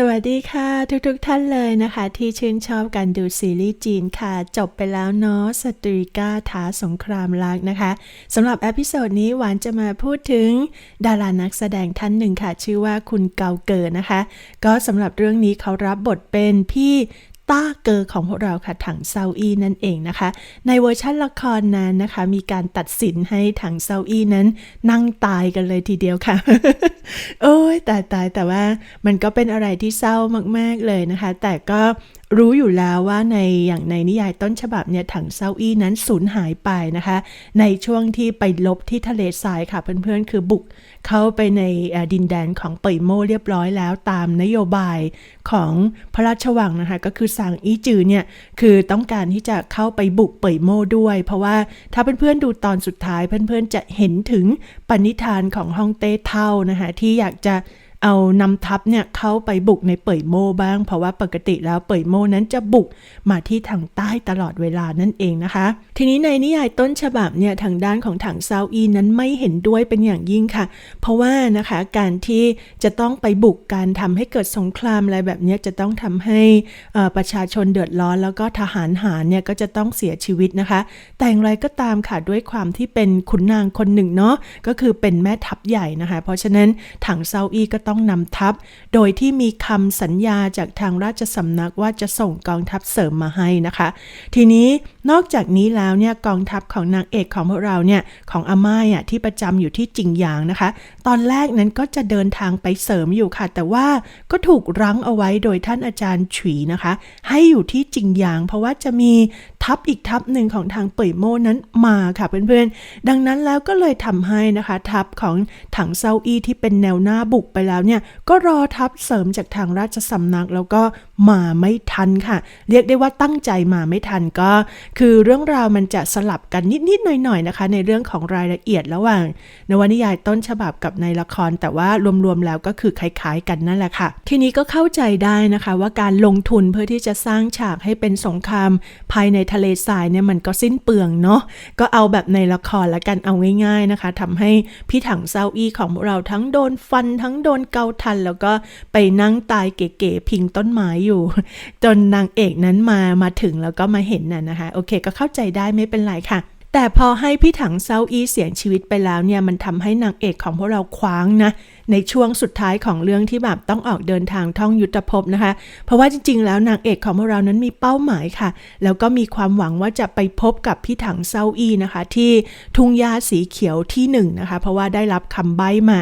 สวัสดีค่ะทุกๆทท่านเลยนะคะ ที่ชื่นชอบการดูซีรีส์จีนค่ะ จบไปแล้วเนาะสตรีก้าท้าสงครามรักนะคะสำหรับเอพิโซดนี้หวานจะมาพูดถึง ดารานักแสดงท่านหนึ่งค่ะ ชื่อว่าคุณเกาเกิดนะคะ ก็สำหรับเรื่องนี้เขารับบทเป็นพี่ ต้าเกอของพวกเราค่ะถังเซาอีนั่นเองนะคะ ในเวอร์ชันละครนั้นนะคะ มีการตัดสินให้ถังเซาอีนั้น นั่งตายกันเลยทีเดียวค่ะ โอ้ยตายตายแต่ว่ามันก็เป็นอะไรที่เศร้ามาก ๆเลยนะคะ แต่ก็ รู้อยู่แล้วว่าในอย่างในนิยายต้นฉบับเนี่ยถังเซาอี้นั้นสูญหายไปนะคะ ในช่วงที่ไปลบที่ทะเลทรายค่ะเพื่อนๆ คือบุกเข้าไปในดินแดนของเป่ยโมเรียบร้อยแล้วตามนโยบายของพระราชวังนะคะ ก็คือสางอี้จือเนี่ย คือต้องการที่จะเข้าไปบุกเป่ยโมด้วย เพราะว่าถ้าเพื่อนๆดูตอนสุดท้ายเพื่อนๆจะเห็นถึงปณิธานของฮ่องเต้เท่านะคะที่อยากจะ เอานำทัพเนี่ยเข้าไปบุกในเป่ยโม่บ้าง เพราะว่าปกติแล้วเป่ยโม่นั้นจะบุกมาที่ทางใต้ตลอดเวลานั่นเองนะคะ ทีนี้ในนิยายต้นฉบับเนี่ยทางด้านของถังเซาอีนั้นไม่เห็นด้วยเป็นอย่างยิ่งค่ะ เพราะว่านะคะการที่จะต้องไปบุกการทำให้เกิดสงครามอะไรแบบนี้จะต้องทำให้ประชาชนเดือดร้อน แล้วก็ทหารหารเนี่ยก็จะต้องเสียชีวิตนะคะ แต่อย่างไรก็ตามค่ะด้วยความที่เป็นขุนนางคนหนึ่งเนาะก็คือเป็นแม่ทัพใหญ่นะคะ เพราะฉะนั้นถังเซาอีก็ต้องนำทัพ โดยที่มีคำสัญญาจากทางราชสำนักว่าจะส่งกองทัพเสริมมาให้นะคะ ทีนี้นอกจากนี้แล้วเนี่ยกองทัพของนางเอกของพวกเราเนี่ยของอาม่าอะที่ประจำอยู่ที่จิงหยางนะคะ ตอนแรกนั้นก็จะเดินทางไปเสริมอยู่ค่ะ แต่ว่าก็ถูกรั้งเอาไว้โดยท่านอาจารย์ฉุยนะคะ ให้อยู่ที่จิงหยาง เพราะว่าจะมีทัพอีกทัพหนึ่งของทางเป่ยโม่นั้นมาค่ะเพื่อนๆ ดังนั้นแล้วก็เลยทำให้นะคะ ทัพของถังเซาอี้ที่เป็นแนวหน้าบุกไปแล้วเนี่ย ก็รอทัพเสริมจากทางราชสำนักแล้วก็มาไม่ทันค่ะ เรียกได้ว่าตั้งใจมาไม่ทันก็ คือเรื่องราวมันจะสลับกันนิดๆหน่อยๆนะคะ ในเรื่องของรายละเอียดระหว่าง นวนิยายต้นฉบับกับในละคร แต่ว่ารวมๆแล้วก็คือคล้ายๆ กันนั่นแหละค่ะ ทีนี้ก็เข้าใจได้นะคะ ว่าการลงทุนเพื่อที่จะสร้างฉากให้เป็นสงครามภายในทะเลทรายเนี่ยมันก็สิ้นเปลืองเนาะก็เอาแบบในละครละกันเอาง่าย ๆนะคะทำให้พี่ถังเซาอี้ของเราทั้งโดนฟันทั้งโดนเกาทัน แล้วก็ไปนั่งตายเก๋ๆพิงต้นไม้อยู่ จนนางเอกนั้นมามาถึงแล้วก็มาเห็นน่ะนะคะ โอเค ก็เข้าใจได้ไม่เป็นไรค่ะแต่พอให้พี่ถังเซาอีเสียชีวิตไปแล้วเนี่ยมันทำให้นางเอกของพวกเราคว้างนะ ในช่วงสุดท้ายของเรื่องที่แบบต้องออกเดินทางท่องยุทธภพนะคะ เพราะว่าจริง ๆ แล้วนางเอกของพวกเรานั้นมีเป้าหมายค่ะ แล้วก็มีความหวังว่าจะไปพบกับพี่ถังเซาอีนะคะ ที่ทุ่งหญ้าสีเขียวที่หนึ่งนะคะ เพราะว่าได้รับคำใบ้มา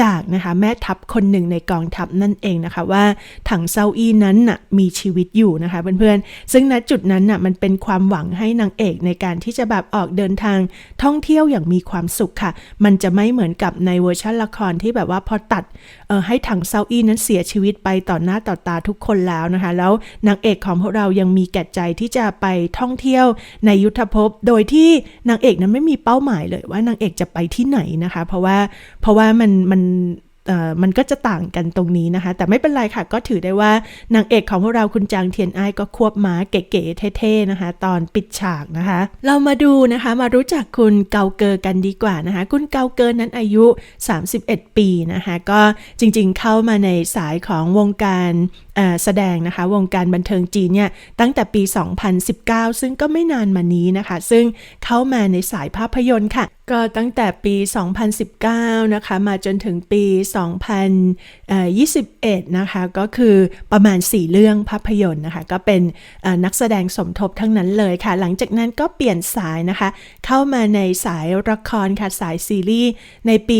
จากนะคะแม่ทัพคนหนึ่งในกองทัพนั่นเองนะคะว่าถังเซาอีนั้นน่ะมีชีวิตอยู่นะคะเพื่อนๆ ซึ่งณจุดนั้นน่ะมันเป็นความหวังให้นางเอกในการที่จะแบบออกเดินทางท่องเที่ยวอย่างมีความสุขค่ะ มันจะไม่เหมือนกับในเวอร์ชันละครที่แบบว่าพอตัดให้ถังเซาอี้นั้นเสียชีวิตไปต่อหน้าต่อตาทุกคนแล้วนะคะ แล้วนางเอกของพวกเรายังมีแก่ใจที่จะไปท่องเที่ยวในยุทธภพ โดยที่นางเอกนั้นไม่มีเป้าหมายเลยว่านางเอกจะไปที่ไหนนะคะ เพราะว่าเพราะว่ามันมัน มันก็จะต่างกันตรงนี้นะคะ แต่ไม่เป็นไรค่ะ ก็ถือได้ว่านางเอกของพวกเราคุณจางเทียนไอ้ก็ควบม้าเก๋ๆเท่ๆนะคะ ตอนปิดฉากนะคะ เรามาดูนะคะมารู้จักคุณเกาเกอกันดีกว่านะคะ คุณเกาเกอนั้นอายุ 31 ปีนะคะ ก็จริงๆเข้ามาในสายของวงการแสดงนะคะ วงการบันเทิงจีนเนี่ยตั้งแต่ปี 2019 ซึ่งก็ไม่นานมานี้นะคะ ซึ่งเข้ามาในสายภาพยนตร์ค่ะก็ตั้งแต่ปี 2019 นะคะ มาจนถึงปี 2021 นะคะ ก็คือประมาณ 4 เรื่องภาพยนตร์นะคะ ก็เป็นนักแสดงสมทบทั้งนั้นเลยค่ะ หลังจากนั้นก็เปลี่ยนสายนะคะ เข้ามาในสายละครค่ะ สายซีรีส์ในปี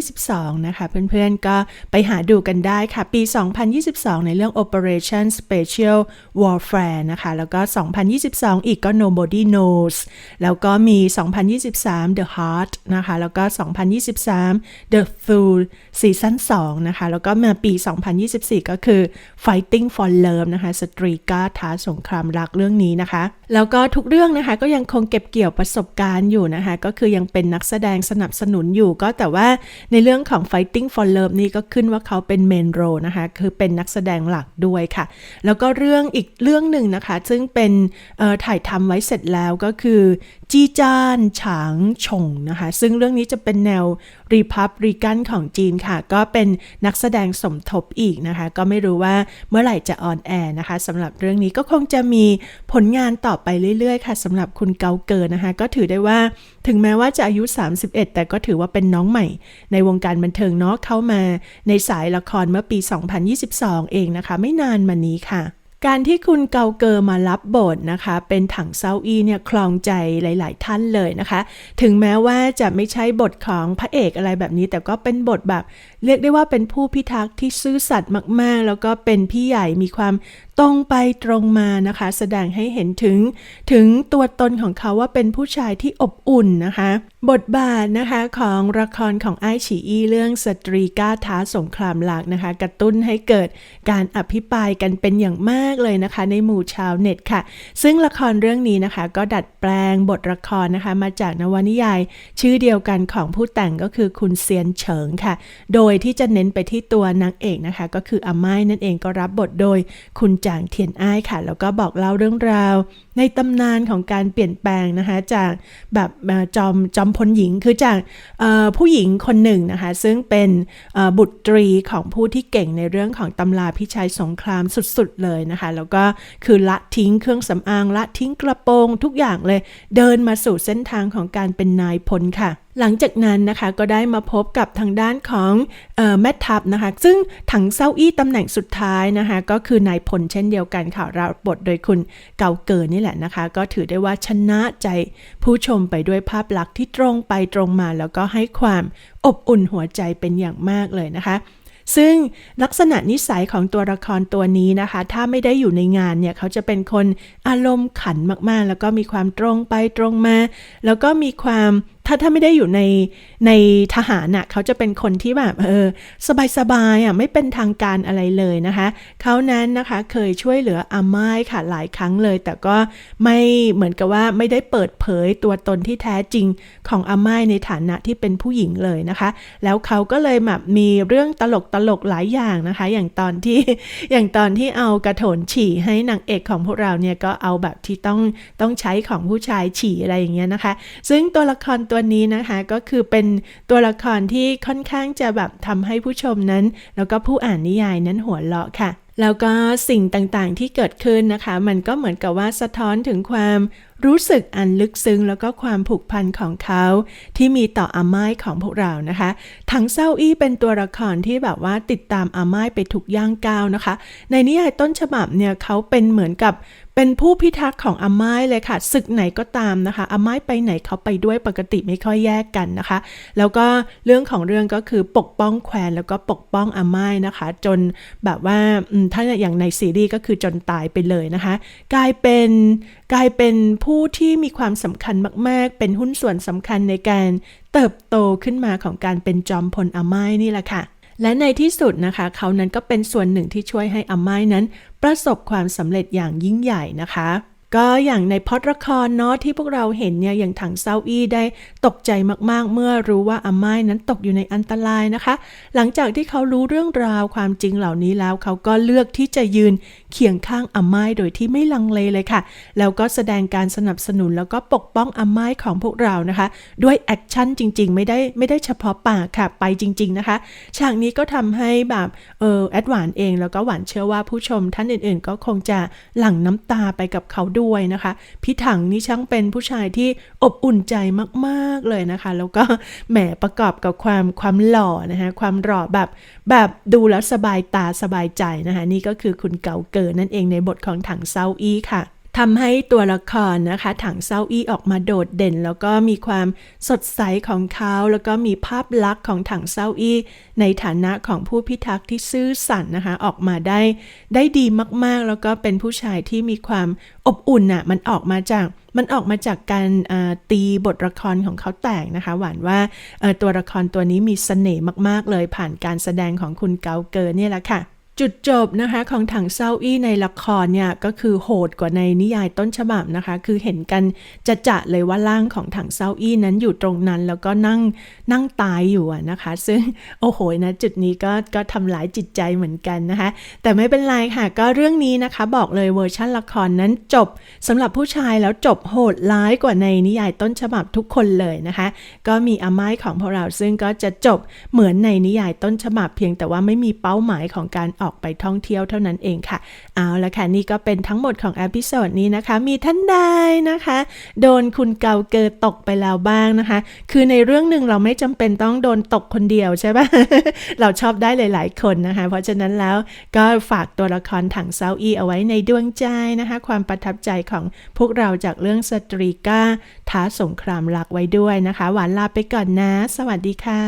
2022 นะคะ เพื่อนๆ ก็ไปหาดูกันได้ค่ะ ปี 2022 ในเรื่อง Operation Special Warfare นะคะ แล้วก็ 2022 อีกก็ Nobody Knows แล้วก็มี 2023 The Heart นะคะ แล้วก็ 2023 The Fool ซีซั่น2นะคะ แล้วก็มาปี 2024 ก็คือ Fighting for Love นะคะ สตรีก้าท้าสงครามรักเรื่องนี้นะคะ แล้วก็ทุกเรื่องนะคะก็ยังคงเก็บเกี่ยวประสบการณ์อยู่นะคะ ก็คือยังเป็นนักแสดงสนับสนุนอยู่ ก็แต่ว่าในเรื่องของ Fighting for Love นี่ก็ขึ้นว่าเขาเป็นเมนโรนะคะ คือเป็นนักแสดงหลักด้วยค่ะ แล้วก็เรื่องอีกเรื่องหนึ่งนะคะ ซึ่งเป็นถ่ายทำไว้เสร็จแล้วก็คือ จีจานฉางฉงนะคะ ซึ่งเรื่องนี้จะเป็นแนวรีพับริกันของจีนค่ะ ก็เป็นนักแสดงสมทบอีกนะคะ ก็ไม่รู้ว่าเมื่อไหร่จะออนแอร์นะคะสำหรับเรื่องนี้ก็คงจะมีผลงานต่อไปเรื่อยๆ ค่ะสำหรับคุณเกาเกินนะคะ ก็ถือได้ว่าถึงแม้ว่าจะอายุ 31 แต่ก็ถือว่าเป็นน้องใหม่ ในวงการบันเทิงเนาะเข้ามาในสายละครเมื่อปี 2022 เองนะคะ ไม่นานมานี้ค่ะการที่คุณเกาเกอร์มารับบทนะคะ เป็นถังเซาอีเนี่ยคลองใจหลาย ๆ ท่านเลยนะคะ ถึงแม้ว่าจะไม่ใช่บทของพระเอกอะไรแบบนี้ แต่ก็เป็นบทแบบ เรียกได้ว่าเป็นผู้พิทักษ์ที่ซื่อสัตย์มาก ๆ แล้วก็เป็นพี่ใหญ่มีความ ตรงไปตรงมานะคะ แสดงให้เห็นถึง ถึงตัวตนของเขาว่าเป็นผู้ชายที่อบอุ่นนะคะ บทบาทนะคะของละครของไอฉีอีเรื่องสตรีกล้าท้าสงครามหลักนะคะ กระตุ้นให้เกิดการอภิปรายกันเป็นอย่างมากเลยนะคะ ในหมู่ชาวเน็ตค่ะ ซึ่งละครเรื่องนี้นะคะ ก็ดัดแปลงบทละครนะคะ มาจากนวนิยาย ชื่อเดียวกันของผู้แต่งก็คือคุณเซียนเฉิงค่ะ โดยที่จะเน้นไปที่ตัวนางเอกนะคะ ก็คืออาม่ายนั่นเองก็รับบทโดยคุณจางเทียนอ้ายค่ะ แล้วก็บอกเล่าเรื่องราว ในตำนานของการเปลี่ยนแปลงนะคะจากแบบจอมจอมพลหญิงคือจากผู้หญิงคนหนึ่งนะคะซึ่งเป็นบุตรีของผู้ที่เก่งในเรื่องของตำราพิชัยสงครามสุดๆเลยนะคะแล้วก็คือละทิ้งเครื่องสำอางละทิ้งกระโปรงทุกอย่างเลยเดินมาสู่เส้นทางของการเป็นนายพลค่ะหลังจากนั้นนะคะก็ได้มาพบกับทางด้านของออแม่ทัพนะคะซึ่งถังเซาอี้ตำแหน่งสุดท้ายนะคะก็คือนายพลเช่นเดียวกันค่ะรับบทโดยคุณเกาเกินนี่แหละนะคะ ก็ถือได้ว่าชนะใจผู้ชมไปด้วยภาพลักษณ์ที่ตรงไปตรงมา แล้วก็ให้ความอบอุ่นหัวใจเป็นอย่างมากเลยนะคะซึ่งลักษณะนิสัยของตัวละครตัวนี้นะคะ ถ้าไม่ได้อยู่ในงานเนี่ย เขาจะเป็นคนอารมณ์ขันมากๆ แล้วก็มีความตรงไปตรงมา แล้วก็มีความ ถ้าถ้าไม่ได้อยู่ในในทหารน่ะเขาจะเป็นคนที่แบบเออสบายๆอะไม่เป็นทางการอะไรเลยนะคะ เขานั้นนะคะเคยช่วยเหลืออาม่ายค่ะหลายครั้งเลย แต่ก็ไม่เหมือนกับว่าไม่ได้เปิดเผยตัวตนที่แท้จริงของอาม่ายในฐานะที่เป็นผู้หญิงเลยนะคะ แล้วเขาก็เลยแบบมีเรื่องตลกตลกๆหลายอย่างนะคะ อย่างตอนที่อย่างตอนที่เอากระโถนฉี่ให้นางเอกของพวกเราเนี่ยก็เอาแบบที่ต้องต้องใช้ของผู้ชายฉี่อะไรอย่างเงี้ยนะคะ ซึ่งตัวละครตัววนี้นะคะก็คือเป็นตัวละครที่ค่อนข้างจะแบบทำให้ผู้ชมนั้น แล้วก็ผู้อ่านนิยายนั้นหัวเราะค่ะ แล้วก็สิ่งต่างๆที่เกิดขึ้นนะคะ มันก็เหมือนกับว่าสะท้อนถึงความรู้สึกอันลึกซึ้งแล้วก็ความผูกพันของเขา ที่มีต่ออาม่ายของพวกเรานะคะถังเซาอี้เป็นตัวละครที่แบบว่าติดตามอาม่ายไปทุกย่างก้าวนะคะ ในนิยายต้นฉบับเนี่ยเขาเป็นเหมือนกับ เป็นผู้พิทักษ์ของอาม่ายเลยค่ะศึกไหนก็ตามนะคะอาม่ายไปไหนเขาไปด้วยปกติไม่ค่อยแยกกันนะคะ แล้วก็เรื่องของเรื่องก็คือปกป้องแควนแล้วก็ปกป้องอาม่ายนะคะ จนแบบว่าถ้าอย่างในซีรีส์ก็คือจนตายไปเลยนะคะ กลายเป็นกลายเป็นผู้ที่มีความสำคัญมาก ๆ เป็นหุ้นส่วนสำคัญในการเติบโตขึ้นมาของการเป็นจอมพลอาม่ายนี่แหละค่ะ และในที่สุดนะคะ เขานั้นก็เป็นส่วนหนึ่งที่ช่วยให้อาม่ายนั้น ประสบความสำเร็จอย่างยิ่งใหญ่นะคะ ก็อย่างในพอดละครเนาะที่พวกเราเห็นเนี่ยอย่างถังเซาอี้ได้ตกใจมากๆ เมื่อรู้ว่าอาม่ายนั้นตกอยู่ในอันตรายนะคะ หลังจากที่เขารู้เรื่องราวความจริงเหล่านี้แล้ว เขาก็เลือกที่จะยืนเคียงข้างอาม่ายโดยที่ไม่ลังเลเลยค่ะ แล้วก็แสดงการสนับสนุนแล้วก็ปกป้องอาม่ายของพวกเรานะคะ ด้วยแอคชั่นจริง ๆ ไม่ได้ไม่ได้เฉพาะปากค่ะไปจริง ๆนะคะฉากนี้ก็ทำให้แบบเออแอดหวานเอง แล้วก็หวานเชื่อว่าผู้ชมท่านอื่น ๆ ก็คงจะหลั่งน้ำตาไปกับเขาด้วยนะคะ พี่ถังนี่ช่างเป็นผู้ชายที่อบอุ่นใจมากๆเลยนะคะ แล้วก็แหมประกอบกับความความหล่อนะคะความหล่อแบบแบบดูแล้วสบายตาสบายใจนะคะ นี่ก็คือคุณเก่าเกินนั่นเองในบทของถังเซาอี้ค่ะ ทำให้ตัวละครนะคะถังเซาอี้ออกมาโดดเด่น แล้วก็มีความสดใสของเขาแล้วก็มีภาพลักษณ์ของถังเซาอี้ในฐานะของผู้พิทักษ์ที่ซื่อสัตย์นะคะออกมาได้ ได้ดีมากๆ แล้วก็เป็นผู้ชายที่มีความอบอุ่นน่ะมันออกมาจากมันออกมาจากการตีบทละครของเขาแตกนะคะ หวานว่าตัวละครตัวนี้มีเสน่ห์มาก ๆ เลยผ่านการแสดงของคุณเกาเกอร์เนี่ยแหละค่ะ จุดจบนะคะของถังเซาอี้ในละครเนี่ยก็คือโหดกว่าในนิยายต้นฉบับนะคะ คือเห็นกันจะจะเลยว่าร่างของถังเซาอี้นั้นอยู่ตรงนั้น แล้วก็นั่งนั่งตายอยู่นะคะ ซึ่งโอ้โหนะจุดนี้ก็ก็ทำร้ายจิตใจเหมือนกันนะคะ แต่ไม่เป็นไรค่ะ ก็เรื่องนี้นะคะ บอกเลยเวอร์ชั่นละครนั้นจบสำหรับผู้ชายแล้วจบโหดร้ายกว่าในนิยายต้นฉบับทุกคนเลยนะคะ ก็มีอาไม้ของพวกเราซึ่งก็จะจบเหมือนในนิยายต้นฉบับ เพียงแต่ว่าไม่มีเป้าหมายของการออกไปท่องเที่ยวเท่านั้นเองค่ะ เอาละค่ะ นี่ก็เป็นทั้งหมดของอพิโซดนี้นะคะ มีท่านใดนะคะ โดนคุณเกาเกอตกไปแล้วบ้างนะคะ คือในเรื่องหนึ่งเราไม่จำเป็นต้องโดนตกคนเดียวใช่ปะเราชอบได้หลาย ๆ คนนะคะ เพราะฉะนั้นแล้วก็ฝากตัวละครถังเซาอีเอาไว้ในดวงใจนะคะ ความประทับใจของพวกเราจากเรื่องสตรีก้าท้าสงครามรักไว้ด้วยนะคะ หวานลาไปก่อนนะ สวัสดีค่ะ